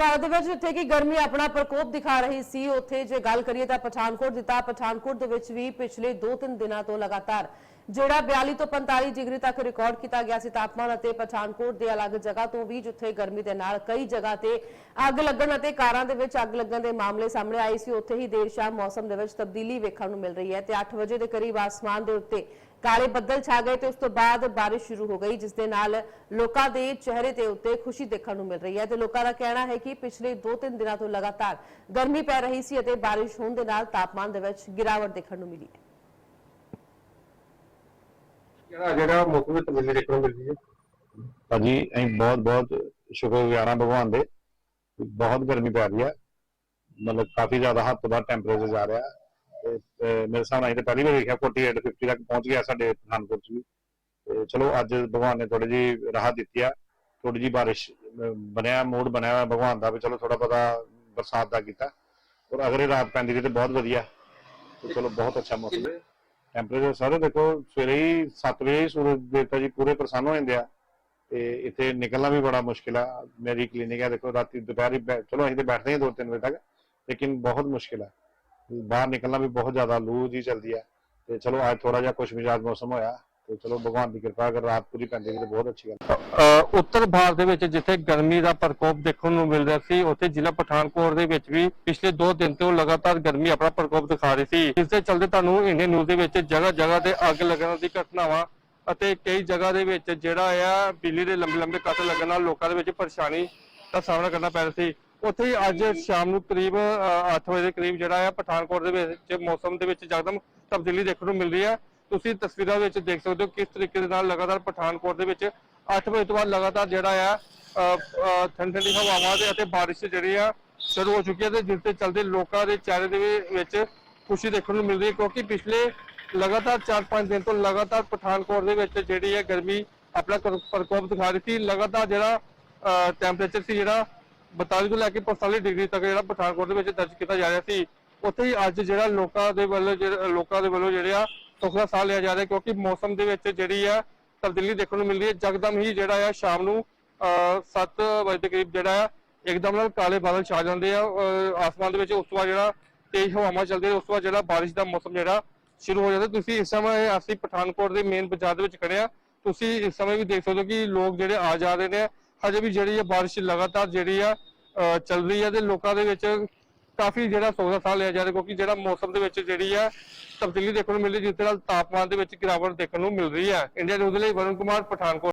ਭਾਰਤ ਦੇ ਵਿੱਚ ਜਿੱਥੇ ਕਿ ਗਰਮੀ ਆਪਣਾ ਪ੍ਰਕੋਪ ਦਿਖਾ ਰਹੀ ਸੀ, ਉੱਥੇ ਜੇ ਗੱਲ ਕਰੀਏ ਤਾਂ ਪਠਾਨਕੋਟ ਦਿੱਤਾ ਪਠਾਨਕੋਟ ਦੇ ਵਿੱਚ ਵੀ ਪਿਛਲੇ 2-3 ਦਿਨਾਂ ਤੋਂ ਲਗਾਤਾਰ ਜਿਹੜਾ 42 ਤੋਂ 45 ਡਿਗਰੀ ਤੱਕ ਰਿਕਾਰਡ ਕੀਤਾ ਗਿਆ ਸੀ ਤਾਪਮਾਨ ਅਤੇ ਪਠਾਨਕੋਟ ਦੇ ਅਲੱਗ ਜਗ੍ਹਾ ਤੋਂ ਵੀ ਜਿੱਥੇ ਗਰਮੀ ਦੇ ਨਾਲ ਕਈ ਜਗ੍ਹਾ ਤੇ ਅੱਗ ਲੱਗਣ ਅਤੇ ਕਾਰਾਂ ਦੇ ਵਿੱਚ ਅੱਗ ਲੱਗਣ ਦੇ ਮਾਮਲੇ ਸਾਹਮਣੇ ਆਏ ਸੀ, ਉੱਥੇ ਹੀ ਦੇਰ ਸ਼ਾਮ ਮੌਸਮ ਦੇ ਵਿੱਚ ਤਬਦੀਲੀ ਵੇਖਣ ਨੂੰ ਮਿਲ ਰਹੀ ਹੈ ਤੇ 8 ਵਜੇ ਦੇ ਕਰੀਬ ਆਸਮਾਨ ਦੇ ਉੱਤੇ ਕਾਲੇ ਬੱਦਲ ਛਾ ਗਏ ਤੇ ਉਸ ਤੋਂ ਬਾਅਦ ਬਾਰਿਸ਼ ਸ਼ੁਰੂ ਹੋ ਗਈ ਜਿਸ ਦੇ ਨਾਲ ਲੋਕਾਂ ਦੇ ਚਿਹਰੇ ਤੇ ਉੱਤੇ ਖੁਸ਼ੀ ਦੇਖਣ ਨੂੰ ਮਿਲ ਰਹੀ ਹੈ ਤੇ ਲੋਕਾਂ ਦਾ ਕਹਿਣਾ ਹੈ ਕਿ ਪਿਛਲੇ 2-3 ਦਿਨਾਂ ਤੋਂ ਲਗਾਤਾਰ ਗਰਮੀ ਪੈ ਰਹੀ ਸੀ ਅਤੇ ਬਾਰਿਸ਼ ਹੋਣ ਦੇ ਨਾਲ ਤਾਪਮਾਨ ਦੇ ਵਿੱਚ ਗਿਰਾਵਟ ਦੇਖਣ ਨੂੰ ਮਿਲੀ ਹੈ। ਜਿਹੜਾ ਜਿਹੜਾ ਮੌਸਮ ਵਿੱਚ ਤਬਦੀਲੀ ਦੇਖਣ ਨੂੰ ਮਿਲਦੀ ਹੈ। ਭਾਜੀ ਅਸੀਂ ਬਹੁਤ ਬਹੁਤ ਸ਼ੁਕਰਗੁਜ਼ਾਰ ਹਾਂ ਭਗਵਾਨ ਦੇ ਬਹੁਤ ਗਰਮੀ ਪੈ ਰਹੀ ਹੈ। ਮਤਲਬ ਕਾਫੀ ਜ਼ਿਆਦਾ ਹੱਦ ਤੋਂ ਬਾਅਦ ਟੈਂਪਰੇਚਰ ਜਾ ਰਿਹਾ। ਮੇਰੇ ਹਿਸਾਬ ਨਾਲ ਇਹ ਪਹਿਲੀ ਵਾਰ ਵੇਖਿਆ 48 50 ਤੱਕ ਪਹੁੰਚ ਗਿਆ ਸਾਡੇ ਪਠਾਨਕੋਟ 'ਚ ਵੀ। ਤੇ ਚਲੋ ਅੱਜ ਭਗਵਾਨ ਨੇ ਥੋੜੀ ਜੀ ਰਾਹਤ ਦਿੱਤੀ ਆ ਥੋੜੀ ਜੀ ਬਾਰਿਸ਼ ਬਣਿਆ, ਮੂਡ ਬਣਿਆ ਭਗਵਾਨ ਦਾ ਵੀ ਚਲੋ ਥੋੜਾ ਪਤਾ ਬਰਸਾਤ ਦਾ ਕੀਤਾ। ਔਰ ਅਗਰ ਰਾਤ ਪੈਂਦੀ ਰਹੀ ਤੇ ਬਹੁਤ ਵਧੀਆ। ਤੇ ਚਲੋ ਬਹੁਤ ਅੱਛਾ ਮੌਸਮ ਹੈ। ਟੈਂਪਰੇਚਰ ਸਾਰੇ ਦੇਖੋ, ਸਵੇਰੇ ਹੀ 7 ਵਜੇ ਸੂਰਜ ਦੇਵਤਾ ਜੀ ਪੂਰੇ ਪ੍ਰਸੰਨ ਹੋ ਜਾਂਦੇ ਆ। ਤੇ ਇੱਥੇ ਨਿਕਲਣਾ ਵੀ ਬੜਾ ਮੁਸ਼ਕਿਲ ਆ। ਮੇਰੀ ਕਲੀਨਿਕ ਆ, ਦੇਖੋ ਰਾਤੀ ਦੁਪਹਿਰ ਬੈ- ਚਲੋ ਅਸੀਂ ਤੇ ਬੈਠਦੇ ਹਾਂ 2-3 ਵਜੇ ਤੱਕ, ਲੇਕਿਨ ਬਹੁਤ ਮੁਸ਼ਕਿਲ ਆ। ਬਾਹਰ ਨਿਕਲਣਾ ਵੀ ਬਹੁਤ ਜ਼ਿਆਦਾ ਲੂ ਜੀ ਚੱਲਦੀ ਹੈ। ਤੇ ਚਲੋ ਅੱਜ ਥੋੜਾ ਜਿਹਾ ਕੁਛ ਮਿਜਾਜ ਮੌਸਮ ਹੋਇਆ। ਤੇ ਚਲੋ ਭਗਵਾਨ ਦੀ ਕਿਰਪਾ ਅਗਰ ਰਾਤ ਪੂਰੀ ਪੈਂਦੀ ਤੇ ਬਹੁਤ ਅੱਛੀ ਗੱਲ ਉੱਤਰ ਭਾਰਤ ਦੇ ਵਿੱਚ ਜਿੱਥੇ ਗਰਮੀ ਦਾ ਪ੍ਰਕੋਪ ਦੇਖਣ ਨੂੰ ਮਿਲ ਰਿਹਾ ਸੀ, ਉੱਥੇ ਜ਼ਿਲ੍ਹਾ ਪਠਾਨਕੋਟ ਦੇ ਵਿੱਚ ਵੀ ਪਿਛਲੇ 2 ਦਿਨ ਤੋਂ ਲਗਾਤਾਰ ਗਰਮੀ ਆਪਣਾ ਪ੍ਰਕੋਪ ਦਿਖਾ ਰਹੀ ਸੀ। ਇਸ ਦੇ ਚਲਦੇ ਤੁਹਾਨੂੰ ਇੰਡੀਅਨ ਨਿਊਜ਼ ਦੇ ਵਿੱਚ ਜਗ੍ਹਾ ਜਗ੍ਹਾ ਤੇ ਅੱਗ ਲੱਗਣ ਦੀ ਘਟਨਾਵਾਂ ਅਤੇ ਕਈ ਜਗ੍ਹਾ ਦੇ ਵਿੱਚ ਜਿਹੜਾ ਆ ਬਿਜਲੀ ਦੇ ਲੰਬੇ ਲੰਬੇ ਕੱਟ ਲੱਗਣ ਨਾਲ ਲੋਕਾਂ ਦੇ ਵਿੱਚ ਪਰੇਸ਼ਾਨੀ ਦਾ ਸਾਹਮਣਾ ਕਰਨਾ ਪੈ ਰਿਹਾ ਸੀ। ਉੱਥੇ ਹੀ ਅੱਜ ਸ਼ਾਮ ਨੂੰ ਕਰੀਬ 8 ਵਜੇ ਦੇ ਕਰੀਬ ਜਿਹੜਾ ਆ ਪਠਾਨਕੋਟ ਦੇ ਵਿੱਚ ਮੌਸਮ ਦੇ ਵਿੱਚ ਜਗਦਮ ਤਬਦੀਲੀ ਦੇਖਣ ਨੂੰ ਮਿਲ ਰਹੀ ਹੈ ਤੁਸੀਂ ਤਸਵੀਰਾਂ ਵਿੱਚ ਦੇਖ ਸਕਦੇ ਹੋ ਕਿਸ ਤਰੀਕੇ ਦੇ ਨਾਲ ਲਗਾਤਾਰ ਪਠਾਨਕੋਟ ਦੇ ਵਿੱਚ 8 ਵਜੇ ਤੋਂ ਬਾਅਦ ਲਗਾਤਾਰ ਜਿਹੜਾ ਆ ਠੰਡੀ ਠੰਡੀ ਹਵਾਵਾਂ ਦੇ ਅਤੇ ਬਾਰਿਸ਼ ਜਿਹੜੀ ਆ ਸ਼ੁਰੂ ਹੋ ਚੁੱਕੀ ਹੈ ਤੇ ਜਿਸ ਦੇ ਚਲਦੇ ਲੋਕਾਂ ਦੇ ਚਿਹਰੇ ਦੇ ਵਿੱਚ ਖੁਸ਼ੀ ਦੇਖਣ ਨੂੰ ਮਿਲ ਰਹੀ ਹੈ ਕਿਉਂਕਿ ਪਿਛਲੇ ਲਗਾਤਾਰ 4-5 ਦਿਨ ਤੋਂ ਲਗਾਤਾਰ ਪਠਾਨਕੋਟ ਦੇ ਵਿੱਚ ਜਿਹੜੀ ਹੈ ਗਰਮੀ ਆਪਣਾ ਪ੍ਰਕੋਪ ਦਿਖਾ ਰਹੀ ਸੀ। ਲਗਾਤਾਰ ਜਿਹੜਾ ਟੈਂਪਰੇਚਰ ਸੀ ਜਿਹੜਾ 42 ਤੋਂ ਲੈ ਕੇ 45 ਡਿਗਰੀ ਤੱਕ ਜਿਹੜਾ ਪਠਾਨਕੋਟ ਦੇ ਵਿੱਚ ਦਰਜ ਕੀਤਾ ਜਾ ਰਿਹਾ ਸੀ, ਉੱਥੇ ਹੀ ਅੱਜ ਜਿਹੜਾ ਲੋਕਾਂ ਦੇ ਵੱਲੋਂ ਲੋਕਾਂ ਦੇ ਵੱਲੋਂ ਜਿਹੜੇ ਆ ਸੁੱਖ ਸਾਹ ਲਿਆ ਜਾ ਰਿਹਾ ਕਿਉਂਕਿ ਮੌਸਮ ਦੇ ਵਿੱਚ ਜਿਹੜੀ ਆ ਤਬਦੀਲੀ ਦੇਖਣ ਨੂੰ ਮਿਲਦੀ ਹੈ। ਜਕਦਮ ਹੀ ਜਿਹੜਾ ਆ ਸ਼ਾਮ ਨੂੰ 7 ਵਜੇ ਦੇ ਕਰੀਬ ਜਿਹੜਾ ਆ ਇੱਕਦਮ ਨਾਲ ਕਾਲੇ ਬਾਦਲ ਛਾ ਜਾਂਦੇ ਆ। ਆਸਮਾਨ ਦੇ ਵਿੱਚ ਉਸ ਤੋਂ ਬਾਅਦ ਜਿਹੜਾ ਤੇਜ਼ ਹਵਾਵਾਂ ਚੱਲਦੀਆਂ ਉਸ ਤੋਂ ਬਾਅਦ ਜਿਹੜਾ ਬਾਰਿਸ਼ ਦਾ ਮੌਸਮ ਜਿਹੜਾ ਸ਼ੁਰੂ ਹੋ ਜਾਂਦਾ। ਤੁਸੀਂ ਇਸ ਸਮੇਂ ਅਸੀਂ ਪਠਾਨਕੋਟ ਦੇ ਮੇਨ ਬਾਜ਼ਾਰ ਦੇ ਵਿੱਚ ਖੜੇ ਆ। ਤੁਸੀਂ ਇਸ ਸਮੇਂ ਵੀ ਦੇਖ ਸਕਦੇ ਹੋ ਕਿ ਲੋਕ ਜਿਹੜੇ ਆ ਜਾ ਰਹੇ ਨੇ। ਹਜੇ ਵੀ ਜਿਹੜੀ ਹੈ ਬਾਰਿਸ਼ ਲਗਾਤਾਰ ਜਿਹੜੀ ਆ ਅਹ, ਚੱਲ ਰਹੀ ਹੈ ਤੇ ਲੋਕਾਂ ਦੇ ਵਿੱਚ ਕਾਫੀ ਜਿਹੜਾ ਸੁੱਖ ਦਾ ਸਾਹ ਲਿਆ ਜਾ ਰਿਹਾ ਕਿਉਂਕਿ ਜਿਹੜਾ ਮੌਸਮ ਦੇ ਵਿੱਚ ਜਿਹੜੀ ਆ ਤਬਦੀਲੀ ਦੇਖਣ ਨੂੰ ਮਿਲ ਰਹੀ ਜਿਸ ਦੇ ਨਾਲ ਤਾਪਮਾਨ ਦੇ ਵਿੱਚ ਗਿਰਾਵਟ ਦੇਖਣ ਨੂੰ ਮਿਲ ਰਹੀ ਹੈ ਇੰਡੀਆ ਨਿਊਜ਼ ਲਈ ਵਰੁਣ ਕੁਮਾਰ ਪਠਾਨਕੋਟ।